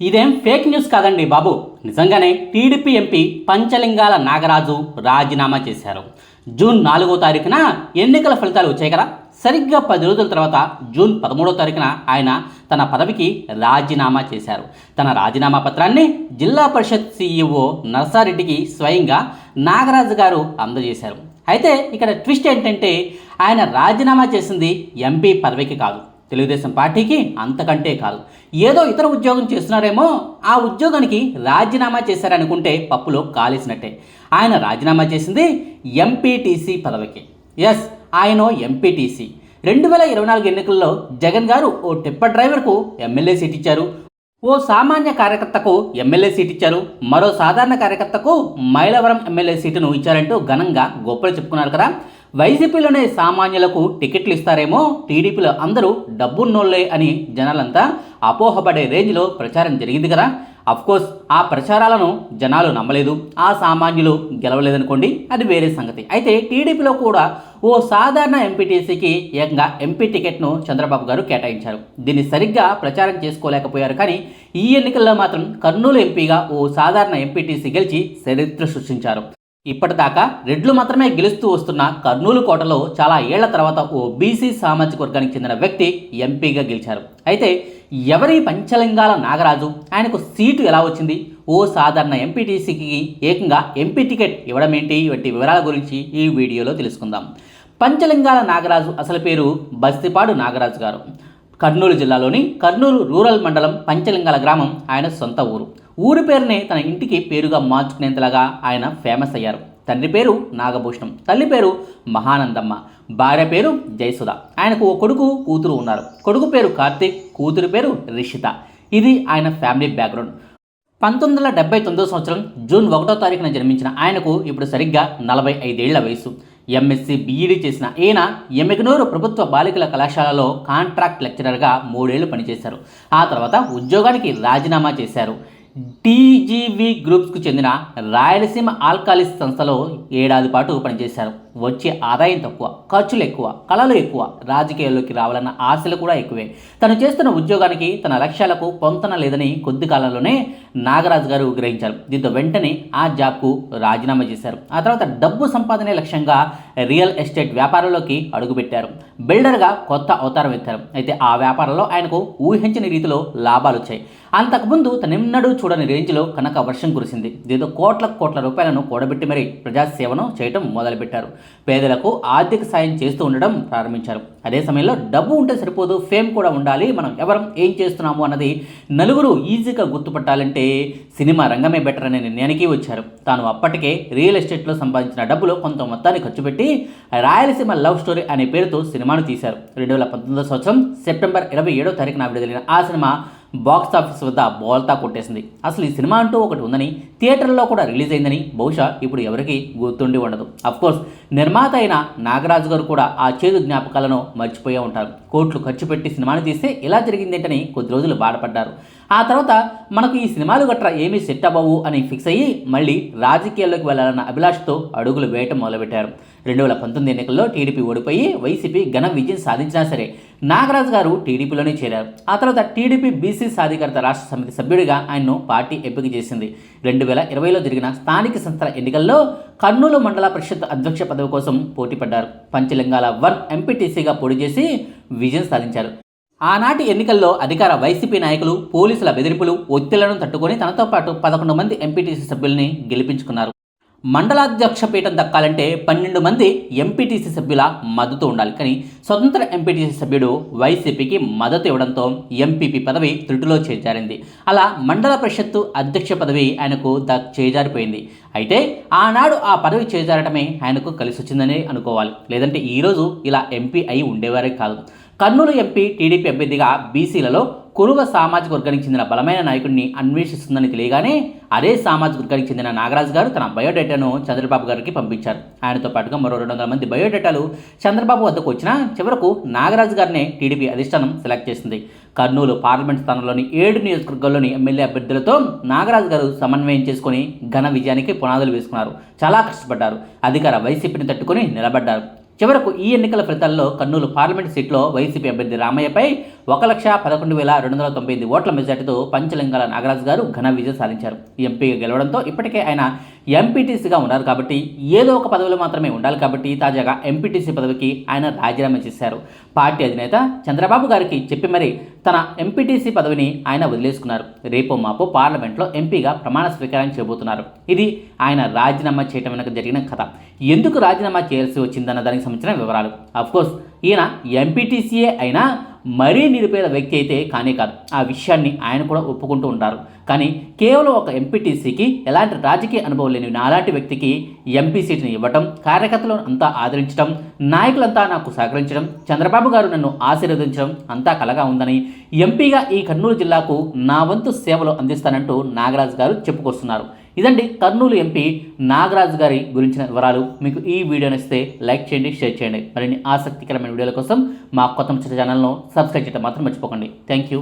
ఇదేం fake news కాదండి బాబు. నిజంగానే టీడీపీ ఎంపీ పంచలింగాల నాగరాజు రాజీనామా చేశారు. జూన్ నాలుగో తారీఖున ఎన్నికల ఫలితాలు వచ్చాయి కదా. సరిగ్గా పది రోజుల తర్వాత జూన్ పదమూడో తారీఖున ఆయన తన పదవికి రాజీనామా చేశారు. తన రాజీనామా పత్రాన్ని జిల్లా పరిషత్ సీఈఓ నర్సారెడ్డికి స్వయంగా నాగరాజు గారు అందజేశారు. అయితే ఇక్కడ ట్విస్ట్ ఏంటంటే ఆయన రాజీనామా చేసింది ఎంపీ పదవికి కాదు. తెలుగుదేశం పార్టీకి అంతకంటే కాదు. ఏదో ఇతర ఉద్యోగం చేస్తున్నారేమో ఆ ఉద్యోగానికి రాజీనామా చేశారనుకుంటే పప్పులో కాలేసినట్టే. ఆయన రాజీనామా చేసింది ఎంపీటీసీ పదవికి. ఎస్ ఆయన ఎంపీటీసీ. రెండు వేల ఇరవై నాలుగు ఎన్నికల్లో జగన్ గారు ఓ టిప్పర్ డ్రైవర్కు ఎమ్మెల్యే సీట్ ఇచ్చారు ఓ సామాన్య కార్యకర్తకు ఎమ్మెల్యే సీట్ ఇచ్చారు మరో సాధారణ కార్యకర్తకు మైలవరం ఎమ్మెల్యే సీటును ఇచ్చారంటూ ఘనంగా గొప్పలు చెప్పుకున్నారు కదా. వైసీపీలోనే సామాన్యులకు టికెట్లు ఇస్తారేమో టీడీపీలో అందరూ డబ్బున్నోళ్ళే అని జనాలంతా అపోహపడే రేంజ్లో ప్రచారం జరిగింది కదా. అఫ్కోర్స్ ఆ ప్రచారాలను జనాలు నమ్మలేదు. ఆ సామాన్యులు గెలవలేదనుకోండి అది వేరే సంగతి. అయితే టీడీపీలో కూడా ఓ సాధారణ ఎంపీటీసీకి ఏకంగా ఎంపీ టికెట్ను చంద్రబాబు గారు కేటాయించారు. దీన్ని సరిగ్గా ప్రచారం చేసుకోలేకపోయారు కానీ ఈ ఎన్నికల్లో మాత్రం కర్నూలు ఎంపీగా ఓ సాధారణ ఎంపీటీసీ గెలిచి చరిత్ర సృష్టించారు. ఇప్పటిదాకా రెడ్లు మాత్రమే గెలుస్తూ వస్తున్న కర్నూలు కోటలో చాలా ఏళ్ళ తర్వాత ఓ బీసీ సామాజిక వర్గానికి చెందిన వ్యక్తి ఎంపీగా గెలిచారు. అయితే ఎవరి పంచలింగాల నాగరాజు? ఆయనకు సీటు ఎలా వచ్చింది? ఓ సాధారణ ఎంపీటీసీకి ఏకంగా ఎంపీ టికెట్ ఇవ్వడం ఏంటి వంటి వివరాల గురించి ఈ వీడియోలో తెలుసుకుందాం. పంచలింగాల నాగరాజు అసలు పేరు బస్తిపాడు నాగరాజు గారు. కర్నూలు జిల్లాలోని కర్నూలు రూరల్ మండలం పంచలింగాల గ్రామం ఆయన సొంత ఊరు. ఊరి పేరునే తన ఇంటికి పేరుగా మార్చుకునేంతలాగా ఆయన ఫేమస్ అయ్యారు. తండ్రి పేరు నాగభూషణం తల్లి పేరు మహానందమ్మ భార్య పేరు జయసుధ. ఆయనకు ఓ కొడుకు కూతురు ఉన్నారు. కొడుకు పేరు కార్తీక్ కూతురు పేరు రిషిత. ఇది ఆయన ఫ్యామిలీ బ్యాక్గ్రౌండ్ పంతొమ్మిది వందల డెబ్బై తొమ్మిదో సంవత్సరం జూన్ ఒకటో తారీఖున జన్మించిన ఆయనకు ఇప్పుడు సరిగ్గా నలభై ఐదేళ్ళ వయసు ఎంఎస్సి బీఈడీ చేసిన ఈయన ఎమ్మెగనూరు ప్రభుత్వ బాలికల కళాశాలలో కాంట్రాక్ట్ లెక్చరర్గా మూడేళ్ళు పనిచేశారు. ఆ తర్వాత ఉద్యోగానికి రాజీనామా చేశారు. టీజీవీ గ్రూప్స్కు చెందిన రాయలసీమ ఆల్కాలిస్ సంస్థలో ఏడాది పాటు పనిచేశారు. వచ్చే ఆదాయం తక్కువ ఖర్చులు ఎక్కువ కళలు ఎక్కువ రాజకీయాల్లోకి రావాలన్న ఆశలు కూడా ఎక్కువే. తను చేస్తున్న ఉద్యోగానికి తన లక్ష్యాలకు పొంతన లేదని కొద్ది కాలంలోనే నాగరాజు గారు గ్రహించారు. దీంతో వెంటనే ఆ జాబ్కు రాజీనామా చేశారు. ఆ తర్వాత డబ్బు సంపాదనే లక్ష్యంగా రియల్ ఎస్టేట్ వ్యాపారంలోకి అడుగుపెట్టారు. బిల్డర్గా కొత్త అవతారం ఎత్తారు. అయితే ఆ వ్యాపారంలో ఆయనకు ఊహించని రీతిలో లాభాలు వచ్చాయి. అంతకుముందు తనెన్నడూ చూడని రేంజ్లో కనక వర్షం కురిసింది. దీంతో కోట్ల కోట్ల రూపాయలను కూడబెట్టి మరీ ప్రజాసేవను చేయటం మొదలుపెట్టారు. పేదలకు ఆర్థిక సాయం చేస్తూ ఉండడం ప్రారంభించారు. అదే సమయంలో డబ్బు ఉంటే సరిపోదు ఫేమ్ కూడా ఉండాలి మనం ఎవరం ఏం చేస్తున్నాము అన్నది నలుగురు ఈజీగా గుర్తుపట్టాలంటే సినిమా రంగమే బెటర్ అనే నిర్ణయానికి వచ్చారు. తాను అప్పటికే రియల్ ఎస్టేట్లో సంపాదించిన డబ్బులు కొంత మొత్తాన్ని ఖర్చు పెట్టి రాయలసీమ లవ్ స్టోరీ అనే పేరుతో సినిమాను తీశారు. రెండు వేల పంతొమ్మిదో సంవత్సరం సెప్టెంబర్ ఇరవై ఏడో తారీఖున విడుదలైన ఆ సినిమా బాక్స్ ఆఫీస్ వద్ద బోల్తా కొట్టేసింది. అసలు ఈ సినిమా అంటూ ఒకటి ఉందని థియేటర్లో కూడా రిలీజ్ అయిందని బహుశా ఇప్పుడు ఎవరికి గుర్తుండి ఉండదు. అఫ్కోర్స్ నిర్మాత అయిన నాగరాజు గారు కూడా ఆ చేదు జ్ఞాపకాలను మర్చిపోయే ఉంటారు. కోట్లు ఖర్చు పెట్టి సినిమాను తీస్తే ఇలా జరిగిందేంటని కొద్ది రోజులు బాధపడ్డారు. ఆ తర్వాత మనకు ఈ సినిమాలు గట్రా ఏమీ సెట్ అవ్వవు అని ఫిక్స్ అయ్యి మళ్ళీ రాజకీయాల్లోకి వెళ్ళాలన్న అభిలాష్తో అడుగులు వేయటం మొదలుపెట్టారు. రెండు వేల పంతొమ్మిది ఎన్నికల్లో టీడీపీ ఓడిపోయి వైసీపీ ఘన విజయం సాధించినా సరే నాగరాజు గారు టీడీపీలోనే చేరారు. ఆ తర్వాత టీడీపీ బీసీ సాధికారత రాష్ట్ర సమితి సభ్యుడిగా ఆయన్ను పార్టీ ఎంపిక చేసింది. రెండు వేల ఇరవైలో జరిగిన స్థానిక సంస్థల ఎన్నికల్లో కర్నూలు మండల పరిషత్ అధ్యక్ష పదవి కోసం పోటీ పడ్డారు. పంచలింగాల వన్ ఎంపీటీసీగా పోటీ చేసి విజయం సాధించారు. ఆనాటి ఎన్నికల్లో అధికార వైసీపీ నాయకులు పోలీసుల బెదిరింపులు ఒత్తిళ్ళను తట్టుకొని తనతో పాటు పదకొండు మంది ఎంపీటీసీ సభ్యుల్ని గెలిపించుకున్నారు. మండలాధ్యక్ష పీఠం దక్కాలంటే పన్నెండు మంది ఎంపీటీసీ సభ్యుల మద్దతు ఉండాలి. కానీ స్వతంత్ర ఎంపీటీసీ సభ్యుడు వైసీపీకి మద్దతు ఇవ్వడంతో ఎంపీపీ పదవి త్రుటిలో చేజారింది. అలా మండల పరిషత్తు అధ్యక్ష పదవి ఆయనకు ద చేజారిపోయింది. అయితే ఆనాడు ఆ పదవి చేజారటమే ఆయనకు కలిసి వచ్చిందని అనుకోవాలి. లేదంటే ఈరోజు ఇలా ఎంపీ అయి ఉండేవారే కాదు. కర్నూలు ఎంపీ టీడీపీ అభ్యర్థిగా బీసీలలో కురువ సామాజిక వర్గానికి చెందిన బలమైన నాయకుడిని అన్వేషిస్తుందని తెలియగానే అదే సామాజిక వర్గానికి చెందిన నాగరాజు గారు తన బయోడేటాను చంద్రబాబు గారికి పంపించారు. ఆయనతో పాటుగా మరో రెండు వందల మంది బయోడేటాలు చంద్రబాబు వద్దకు వచ్చినా చివరకు నాగరాజు గారినే టీడీపీ అధిష్టానం సెలెక్ట్ చేసింది. కర్నూలు పార్లమెంట్ స్థానంలోని ఏడు నియోజకవర్గాల్లోని ఎమ్మెల్యే అభ్యర్థులతో నాగరాజు గారు సమన్వయం చేసుకుని ఘన విజయానికి పునాదులు వేసుకున్నారు. చాలా కష్టపడ్డారు. అధికార వైసీపీని తట్టుకొని నిలబడ్డారు. చివరకు ఈ ఎన్నికల ఫలితాల్లో కర్నూలు పార్లమెంట్ సీట్లో వైసీపీ అభ్యర్థి రామయ్యపై ఒక లక్ష పదకొండు వేల రెండు వందల తొంభై ఎనిమిది ఓట్ల మెజార్టీతో పంచలింగాల నాగరాజు గారు ఘన విజయం సాధించారు. ఎంపీగా గెలవడంతో ఇప్పటికే ఆయన ఎంపీటీసీగా ఉన్నారు కాబట్టి ఏదో ఒక పదవిలో మాత్రమే ఉండాలి కాబట్టి తాజాగా ఎంపీటీసీ పదవికి ఆయన రాజీనామా చేశారు. పార్టీ అధినేత చంద్రబాబు గారికి చెప్పి మరి తన ఎంపీటీసీ పదవిని ఆయన వదిలేసుకున్నారు. రేపు మాపు పార్లమెంట్లో ఎంపీగా ప్రమాణ స్వీకారం చేయబోతున్నారు. ఇది ఆయన రాజీనామా చేయటం వెనక జరిగిన కథ. ఎందుకు రాజీనామా చేయాల్సి వచ్చిందన్న దానికి సంబంధించిన వివరాలు. కోర్స్ ఈయన ఎంపీటీసీఏ అయినా మరీ నిరుపేద వ్యక్తి అయితే కానే కాదు. ఆ విషయాన్ని ఆయన కూడా ఒప్పుకుంటూ ఉంటారు. కానీ కేవలం ఒక ఎంపీటీసీకి ఎలాంటి రాజకీయ అనుభవం లేని నాలాంటి వ్యక్తికి ఎంపీ సీట్ని ఇవ్వటం కార్యకర్తలను అంతా ఆదరించడం నాయకులంతా నాకు సహకరించడం చంద్రబాబు గారు నన్ను ఆశీర్వదించడం అంతా కలగా ఉందని ఎంపీగా ఈ కర్నూలు జిల్లాకు నా వంతు సేవలు అందిస్తానంటూ నాగరాజు గారు చెప్పుకొస్తున్నారు. ఇదండి కర్నూలు ఎంపీ నాగరాజు గారి గురించిన వివరాలు. మీకు ఈ వీడియో నచ్చితే లైక్ చేయండి షేర్ చేయండి. మరిన్ని ఆసక్తికరమైన వీడియోల కోసం మా కొత్త ఛానల్ను సబ్స్క్రైబ్ చేయడం మాత్రం మర్చిపోకండి. Thank you